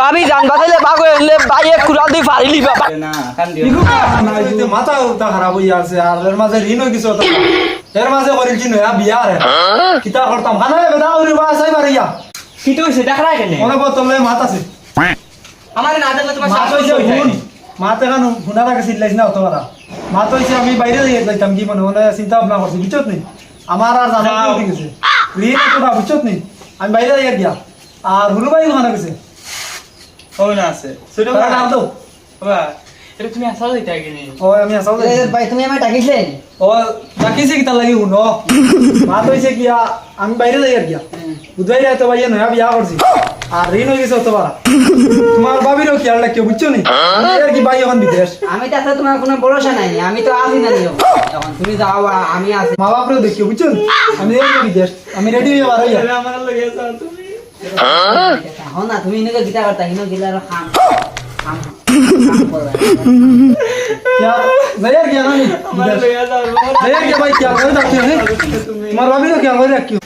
ভাবি জান বাজাইলে বাগ হইলে বাইয়ে কুড়াল দি ফাড়িলি বাবা না কান দিও না। ইতে মাথা উতা খারাপ হই আছে আর এর মাঝে ঋণ হই গেছে তো এর মাঝে করিল কি নয়া বিয়া রে। কিতা করতাম? খানা বেদা ওরে বা সাই বাড়িয়া কি তো হইছে? দেখা রাখ মনে বতলে মাথা আছে। আমার না দেখলে তোমার শ্বাস হইছে হুন মাথা কানো হুনা রাখা সিলাইছ না তোরা মাথা হইছে আমি বাইরে যাই যাইতাম কি মনে মনে চিন্তা ভাবনা করছি বুঝছত নি? আমার আর জানা ঠিক আছে ঋণ তো না বুঝছত নি? আমি বাইরে যাই গিয়া। আর হুলু ভাই ওখানে গেছে। ও না আছে। সুরো তোরা নাম দাও বাবা এটা তুমি দিতে ও আমি আসাও যাই ভাই তুমি আমায় ডাকিছিলেন ও ডাকিছে কিতা লাগি হইছে আমি বাইরে যাই আর বুধবাই তো ভাইয়া নয়া বিয়া করছি। আর ঋণ হয়ে গেছে অতবার। তোমার বাবিরও কি আর বুঝছ নি? এই আর কি ভাই এখন বিদেশ। আমি তো আসলে তোমার কোনো ভরসা নাই আমি তো আসি না নিও এখন। তুমি যাও আমি আসি মা বাপরেও দেখিও বুঝছ নি? আমি বিদেশ আমি রেডি হয়ে বার হইয়া। আমার লগে যাও তুমি এখন না তুমি এনেকে গীতা করতা হিনো গিলা আর খাম খাম খাম করবা क्या যাই আর কি আমি আমার বিদেশ লগে যাও যাই আর কি ভাই क्या করে রাখিও হে তোমার বাবিরও क्या করে রাখিও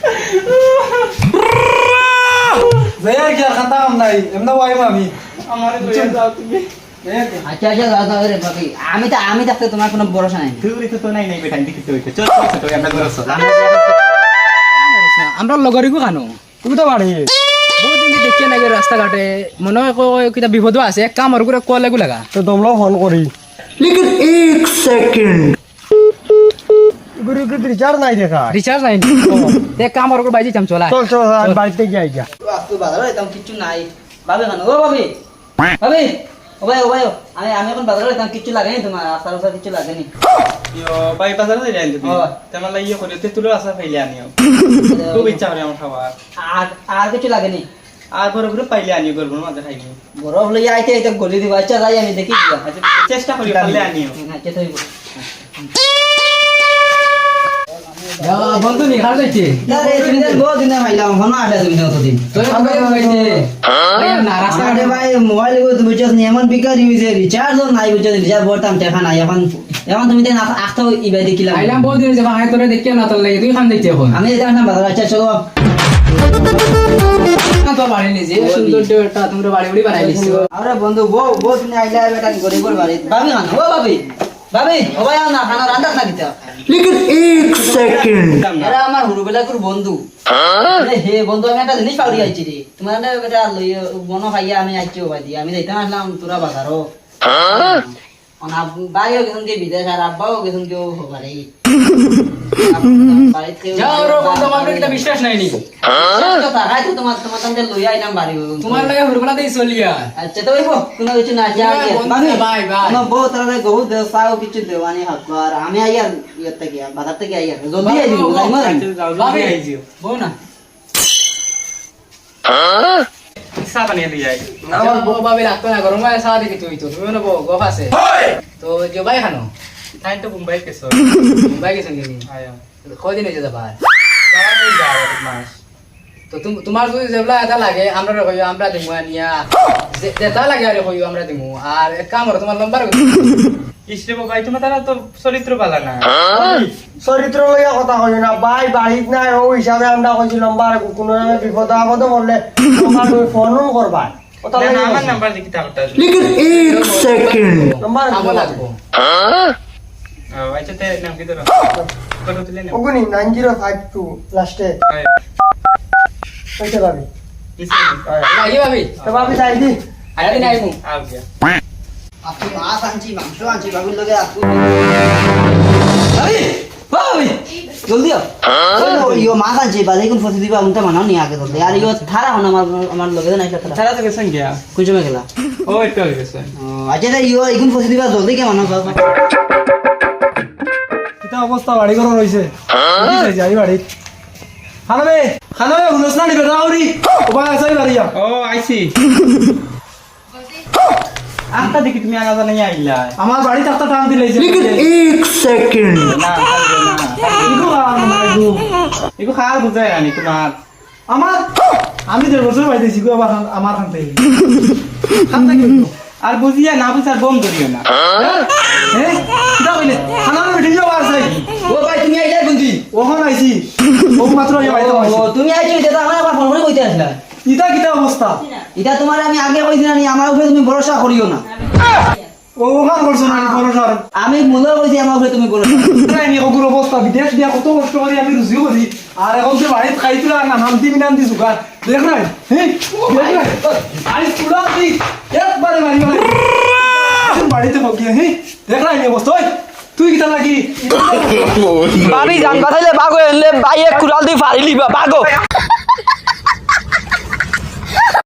যাই আর কি আর খাতা কাম নাই এমনা ওয়াইম আমি আমার লগে যাও তুমি যাই আর কি আচ্ছা আচ্ছা যাও যাও রে বাকি আমি তো আমি থাকতে তোমার কোনো ভরসা নাই তুই তো তো নাই নাই বেটা দেখিতে হইছে চল চল চল আমরা ঘর চল আমরা লগরিকো খানো তুমি তো বাড়ি বহুত দিন দেখি রাস্তাঘাটে মনে হয় কয় কিতা বিপদ আছে এক কাম আর করে কল লাগু লাগা। তো তোমরাও ফোন করি গুরু গুরু রিচার্জ নাই দেখা। রিচার্জ নাই এক কাম আর করে বাইজি চাম চলা। চল বাড়িতে আজকে বাজারে নাই। ভাবে কেন ও ভাবি ভাবি ও ভাই ও ভাই আমি আমি এখন বাজারে কিচ্ছু লাগেনি তোমার আসার কিছু লাগেনি ইয়ো হয়। আর পাইলে করব বরফ আইতে গলি দিব আচ্ছা যাই আমি দেখি আচ্ছা চেষ্টা করি আনিও আচ্ছা বন্ধু নিখার যাইছে আরে বহু দিনে মাইলাম হনো আসা তুমি কতদিন তোর কবে হইছে না রাস্তা আরে ভাই মোবাইল গো তুমি বুঝছ নি এমন বিকার ইউজ এর রিচার্জ নাই বুঝছ রিচার্জ বলতাম টাকা নাই এখন এখন তুমি দেন আখতো ইবাই দেখিলাম আইলাম বহুত দিন যাবা হাই তোরে দেখিও না তোর লাগে তুই খান দেখতে এখন। আমি এটা না বাজার আচ্ছা চলো আরে বন্ধু বউ বউ তুমি আইলা বেটা গরিবর বাড়ি ভাবি না ও ভাবি ভাবি ও না খানা রান্না না দিতে এরা আমার হুরুবেলাকুর বন্ধু। হে বন্ধু আমি একটা জিনিস পাউরি আইছি রে। তোমার বেটা লই খাইয়া আমি আইছি ভাই আমি যাইতাম আসলাম তোরা বাজারও। বাইও গেছুন বিদেশ আর আব্বাও গেছুন কেউ হবারে বিশ্বাস নাই নি। তোমার তোমার তামতে লই আইলাম বাড়ি তোমার লাগে হুরগুলা দেই চলিয়া আচ্ছা তো হইব কোনো কিছু না যা বাই, বাই। কোনো তারা গহু দেও সাও কিছু দেওয়ানি হাত আর আমি আইয়ার ইয়ে থেকে বাজার থেকে আইয়ার জলদি আই দিব যাই মার যাও ভাবি জলদি আইজিও বউ না। চা বানিয়ে দিয়ে যাই আমার বউ ভাবি লাগতো না গরম গায়ে সারা দেখি তুই তো তুমি না বউ গফ আছে। তো যে ভাই খানো তাই তো মুম্বাই কেছো মুম্বাই কি আয়া কদিন হয়েছে যাবা যাওয়া নেই মাস। তো তোমার যদি যেগুলা এটা লাগে আমরা আমরা দিমু আনিয়া। যে- যেটা লাগে আরে কইও আমরা দিমু। আর এক কাম করো তোমার নম্বর ইসরে ভাই তোমার তারা তো চরিত্র পালা না চরিত্র লইয়া কথা কই না। ভাই বাড়িত নাই ও হিসাবে আমরা কইছিলাম বার কোনো বিপদ আপদ পড়লে তোমার ফোনও করবা। আমার নাম্বার দেখি তাহলে নম্বর নম্বর লাগবো। আচ্ছা তে নাম কি ওগুনি টু লাস্টে। কইতে লাগি ভাবি তো ভাবি যাই দি আইতে নাই মু আও গিয়া আপনি মাছ আনছি মাংস আনছি বাবুর লগে আপু ভাবি ভাবি জলদি আও মাছ আনছি বাজে কোন ফসি দিবা উনটা মানাও নি আগে জলদি আর ইয়ো থারা হন আমার আমার লগে নাই থারা তারা তো গেছেন গিয়া কোন সময় গেলা ও একটু গেছে আচ্ছা তা ইগুন ফসি দিবা জলদি কে মানাও বাবা কিতা অবস্থা বাড়ি ঘর রইছে যাই বাড়ি খানাবে না নিবে রাউরি ওবা আছে বাড়িয়া ও আইছি। আটটা দেখি তুমি আগা জানাই আইলা। আমার বাড়ি তাতে টান দিলেছে না কালকে না ইগো আর ইগো বুঝাই আনি তোমার। আমার আমি দেড় বছর বাইতেছি গো আবার আমার খান থেকে খান থেকে আর বুঝিয়া না বুঝার বম ধরিও না। হ্যাঁ? কিতা কইলে? খানা মিটিং যাওয়া আছে ও ভাই তুমি আইলা গুন্দি ওখান আইছি। ও মাত্র ইয়া বাইতে ও তুমি কিতা অবস্থা? এটা তোমার আমি আগে কইছি না আমার উপরে তুমি ভরসা করিও না। ও করছ না বড় স্যার আমি মনে কইছি আমার উপরে তুমি ভরসা আমি ওগুলো অবস্থা বিদেশ দিয়া কত কষ্ট করি আমি রুজি করি। আর এখন যে বাড়িতে খাইছিল আর না নামতি বিনান্তি জোগাড় দেখ নাই আই পুরা দি একবারে মারি মারি বাড়িতে বকিয়ে হ্যাঁ দেখ নাই অবস্থা তুই কিটা লাগি? বাড়ি জান বাঁচাইলে বাঘ হয়ে বাইয়ে কুড়াল দিয়ে ফাড়ি লিবা বাঘ